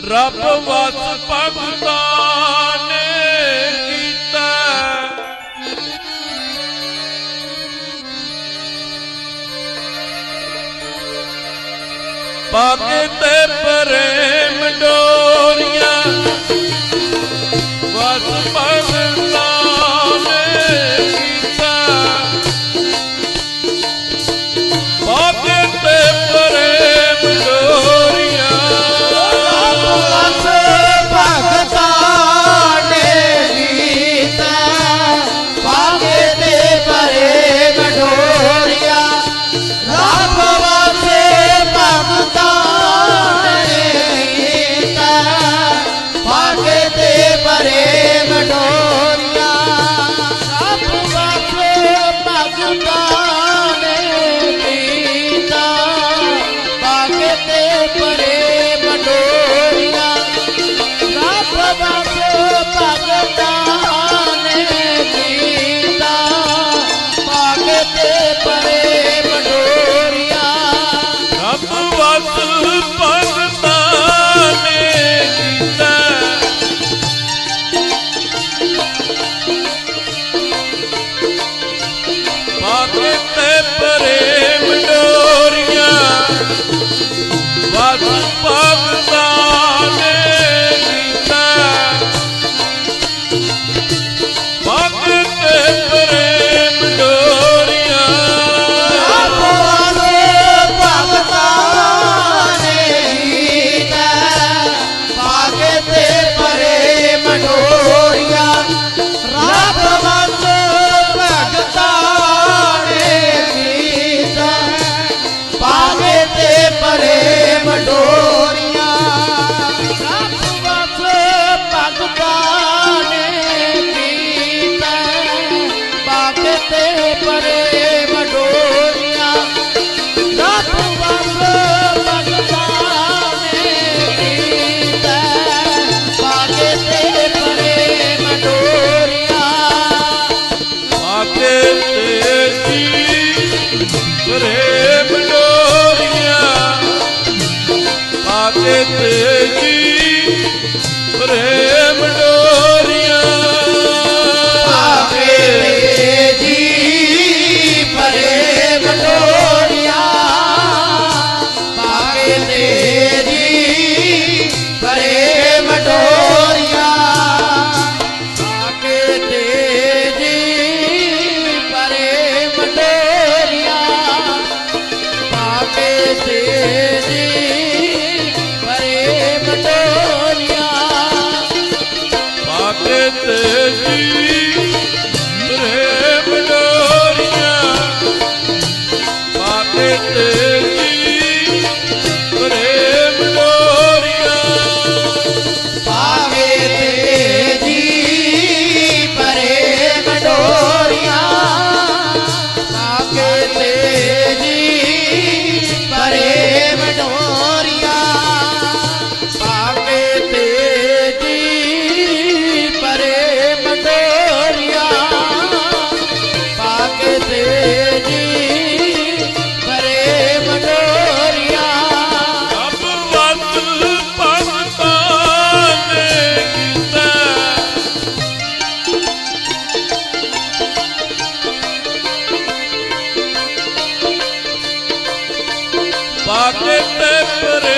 ਰੱਬ ਵਸ ਭਗਤਾਂ ਨੇ ਕੀਤਾ ਭਗਤ ਪ੍ਰੇਮ ਡੋ love It is. Agate Pare